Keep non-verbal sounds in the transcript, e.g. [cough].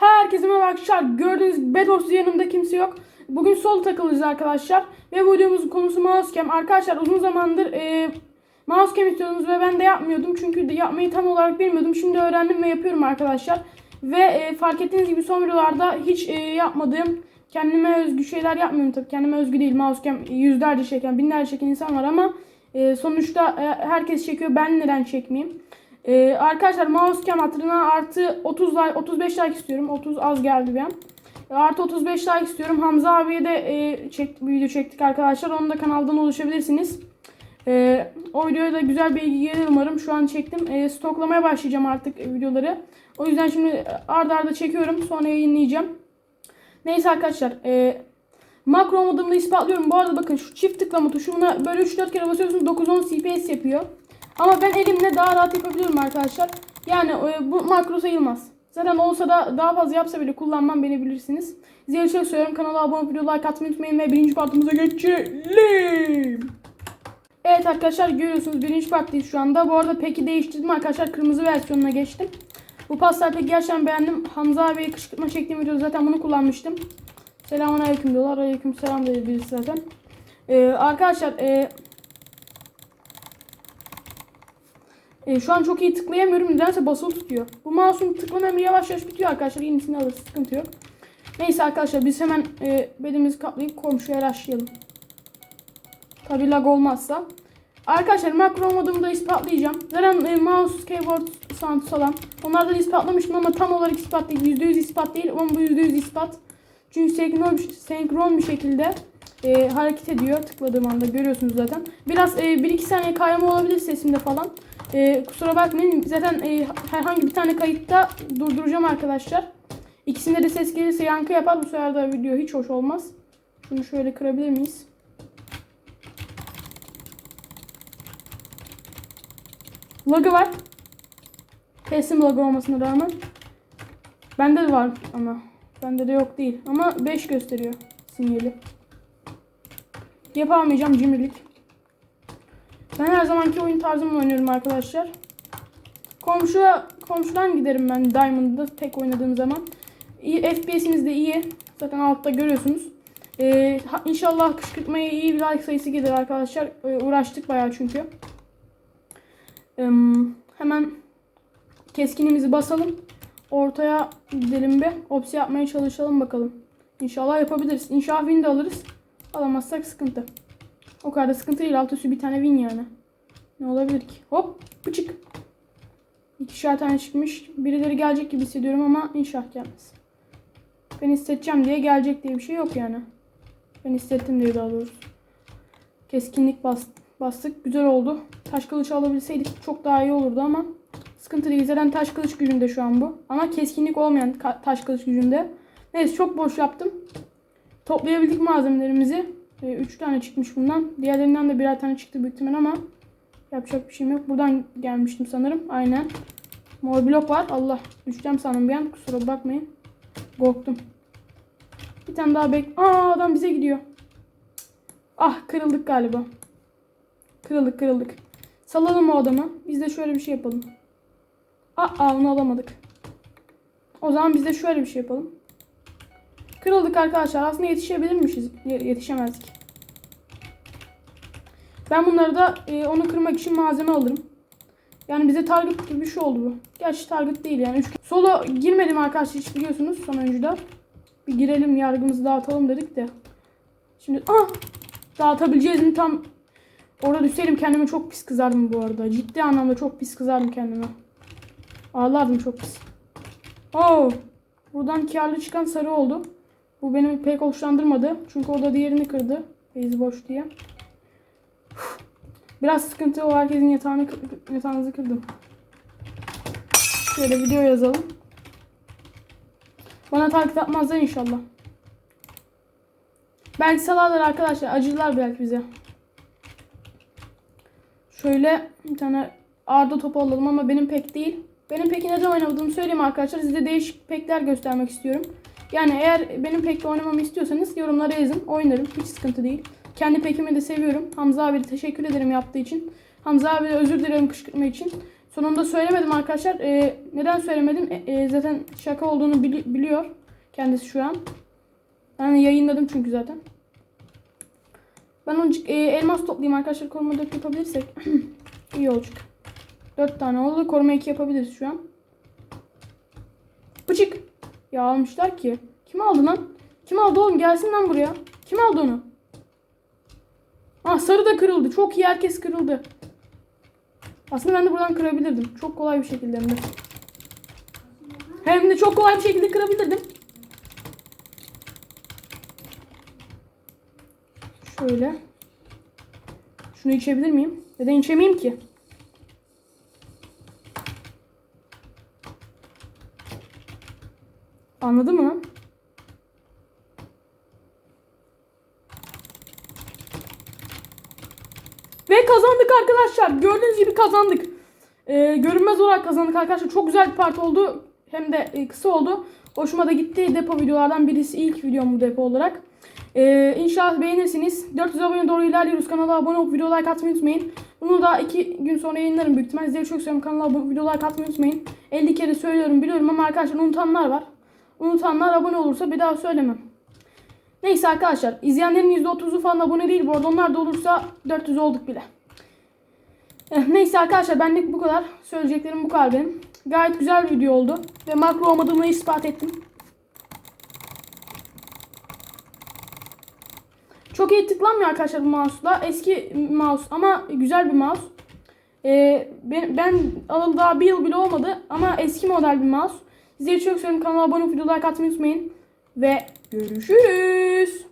Herkese merhaba arkadaşlar. Gördüğünüz Bedwars'ın yanımda kimse yok. Bugün sol takılacağız arkadaşlar. Ve bu videomuzun konusu mousecam. Arkadaşlar uzun zamandır e, mousecam istiyordunuz ve ben de yapmıyordum. Çünkü de yapmayı tam olarak bilmiyordum. Şimdi öğrendim ve yapıyorum arkadaşlar. Ve e, fark ettiğiniz gibi son videolarda hiç e, yapmadığım kendime özgü şeyler yapmıyorum tabii. Kendime özgü değil. Mousecam yüzlerce çeken, binlerce çeken insan var ama e, sonuçta e, herkes çekiyor. Ben neden çekmeyeyim? Ee, arkadaşlar mousecam hatırına artı 30 like 35 like istiyorum. 30 az geldi ben. Artı 35 like istiyorum. Hamza abiye de e, çek, video çektik arkadaşlar. Onu da kanaldan ulaşabilirsiniz. E, o videoya da güzel bir ilgi gelir umarım. Şu an çektim. E, stoklamaya başlayacağım artık videoları. O yüzden şimdi arda arda çekiyorum. Sonra yayınlayacağım. Neyse arkadaşlar. E, makro modumda ispatlıyorum. Bu arada bakın şu çift tıklama tuşuna böyle 3-4 kere basıyorsunuz 9-10 CPS yapıyor. Ama ben elimle daha rahat yapabiliyorum arkadaşlar. Yani e, bu makro sayılmaz. Zaten olsa da daha fazla yapsa bile kullanmam beni bilirsiniz. Size çok söylüyorum. Kanala abone olup like atmayı unutmayın ve birinci partımıza geçelim. Evet arkadaşlar görüyorsunuz birinci partteyiz şu anda. Bu arada peki değiştirdim arkadaşlar. Kırmızı versiyonuna geçtim. Bu pastel peki gerçekten beğendim. Hamza abiye kışkırtma çektiğim videoda zaten bunu kullanmıştım. Selamun aleyküm diyorlar. Aleyküm selam dedi birisi zaten. Ee, arkadaşlar e, E, şu an çok iyi tıklayamıyorum. Nedense basılı tutuyor. Bu mouse'un tıklama emri yavaş yavaş bitiyor arkadaşlar. Yenisini alırız. Sıkıntı yok. Neyse arkadaşlar biz hemen e, bedimizi kaplayıp komşuya rastlayalım. Tabi lag olmazsa. Arkadaşlar makro modumu da ispatlayacağım. Zaten e, mouse, keyboard, sound falan. Onlardan ispatlamıştım ama tam olarak ispat değil. %100 ispat değil ama bu %100 ispat. Çünkü senkron, senkron bir şekilde e, hareket ediyor tıkladığım anda görüyorsunuz zaten. Biraz e, 1-2 saniye kayma olabilir sesimde falan. E, kusura bakmayın zaten e, herhangi bir tane kayıtta durduracağım arkadaşlar. İkisinde de ses gelirse yankı yapar bu sefer de video hiç hoş olmaz. Şunu şöyle kırabilir miyiz? Lagı var. Kesin lagı olmasına rağmen. Bende de var ama. Bende de yok değil. Ama 5 gösteriyor sinyali. Yapamayacağım cimrilik. Ben her zamanki oyun tarzımla oynuyorum arkadaşlar. Komşuya, komşudan giderim ben Diamond'da tek oynadığım zaman. FPS'imiz de iyi. Zaten altta görüyorsunuz. Ee, inşallah kışkırtmaya iyi bir like sayısı gelir arkadaşlar. Ee, uğraştık bayağı çünkü. Ee, hemen keskinimizi basalım. Ortaya gidelim bir. Opsi yapmaya çalışalım bakalım. İnşallah yapabiliriz. İnşallah win de alırız. Alamazsak sıkıntı. O kadar da sıkıntı değil. Alt üstü bir tane win yani. Ne olabilir ki? Hop bıçık. İkişer tane çıkmış. Birileri gelecek gibi hissediyorum ama inşallah gelmez. Ben hissedeceğim diye gelecek diye bir şey yok yani. Ben hissettim diye daha doğrusu. Keskinlik bas, bastık. Güzel oldu. Taş kılıç alabilseydik çok daha iyi olurdu ama sıkıntı değil. Zaten taş kılıç gücünde şu an bu. Ama keskinlik olmayan taş kılıç gücünde. Neyse çok boş yaptım. Toplayabildik malzemelerimizi. 3 tane çıkmış bundan. Diğerlerinden de birer tane çıktı büyük ihtimal ama yapacak bir şeyim yok. Buradan gelmiştim sanırım. Aynen. Mor blok var. Allah düşeceğim sanırım bir an. Kusura bakmayın. Korktum. Bir tane daha bek... Aa adam bize gidiyor. Ah kırıldık galiba. Kırıldık kırıldık. Salalım o adamı. Biz de şöyle bir şey yapalım. Aa onu alamadık. O zaman biz de şöyle bir şey yapalım. Kırıldık arkadaşlar. Aslında yetişebilirmişiz. Yetişemezdik. Ben bunları da e, onu kırmak için malzeme alırım. Yani bize target gibi bir şey oldu bu. Gerçi target değil yani. Solo girmedim arkadaşlar hiç biliyorsunuz son oyuncuda. Bir girelim yargımızı dağıtalım dedik de. Şimdi ah dağıtabileceğiz mi tam orada düşseydim kendime çok pis kızardım bu arada. Ciddi anlamda çok pis kızardım kendime. Ağlardım çok pis. Oh. Buradan karlı çıkan sarı oldu. Bu beni pek hoşlandırmadı. Çünkü o da diğerini kırdı. Base boş diye. Biraz sıkıntı o herkesin yatağını yatağınızı kırdım. Şöyle video yazalım. Bana takip atmazlar inşallah. Belki salarlar arkadaşlar. Acılar belki bize. Şöyle bir tane Arda topu alalım ama benim pek değil. Benim peki neden oynamadığımı söyleyeyim arkadaşlar. Size değişik pekler göstermek istiyorum. Yani eğer benim pekle oynamamı istiyorsanız yorumlara yazın. Oynarım. Hiç sıkıntı değil. Kendi pekimi de seviyorum. Hamza abi teşekkür ederim yaptığı için. Hamza abi özür dilerim kışkırtma için. Sonunda söylemedim arkadaşlar. Ee, neden söylemedim? E, e, zaten şaka olduğunu bili- biliyor kendisi şu an. Ben yayınladım çünkü zaten. Ben onu e, elmas toplayayım arkadaşlar. Koruma 4 yapabilirsek [clears throat] iyi olacak. 4 tane oldu. Koruma 2 yapabiliriz şu an. Bıçık. Ya almışlar ki. Kim aldı lan? Kim aldı oğlum? Gelsin lan buraya. Kim aldı onu? Ah sarı da kırıldı. Çok iyi herkes kırıldı. Aslında ben de buradan kırabilirdim. Çok kolay bir şekilde hem de. Hem de çok kolay bir şekilde kırabilirdim. Şöyle. Şunu içebilir miyim? Neden içemeyeyim ki? Anladın mı? Ve kazandık arkadaşlar. Gördüğünüz gibi kazandık. Ee, görünmez olarak kazandık arkadaşlar. Çok güzel bir part oldu. Hem de e, kısa oldu. Hoşuma da gitti. Depo videolardan birisi. ilk videom depo olarak. Ee, inşallah beğenirsiniz. 400 abone doğru ilerliyoruz. Kanala abone olup video like atmayı unutmayın. Bunu da 2 gün sonra yayınlarım büyük ihtimalle. Sizleri çok seviyorum. Kanala abone, video like atmayı unutmayın. 50 kere söylüyorum biliyorum ama arkadaşlar unutanlar var. Unutanlar abone olursa bir daha söylemem. Neyse arkadaşlar izleyenlerin %30'u falan abone değil bu arada onlar da olursa 400 olduk bile. Eh, Neyse arkadaşlar benlik bu kadar. Söyleyeceklerim bu kadar benim. Gayet güzel bir video oldu. Ve makro olmadığımı ispat ettim. Çok iyi tıklanmıyor arkadaşlar bu mouse'la. Eski mouse ama güzel bir mouse. Ee, ben, ben alalı daha bir yıl bile olmadı ama eski model bir mouse. Sizleri çok seviyorum. Kanala abone olup video like atmayı unutmayın. Ve görüşürüz.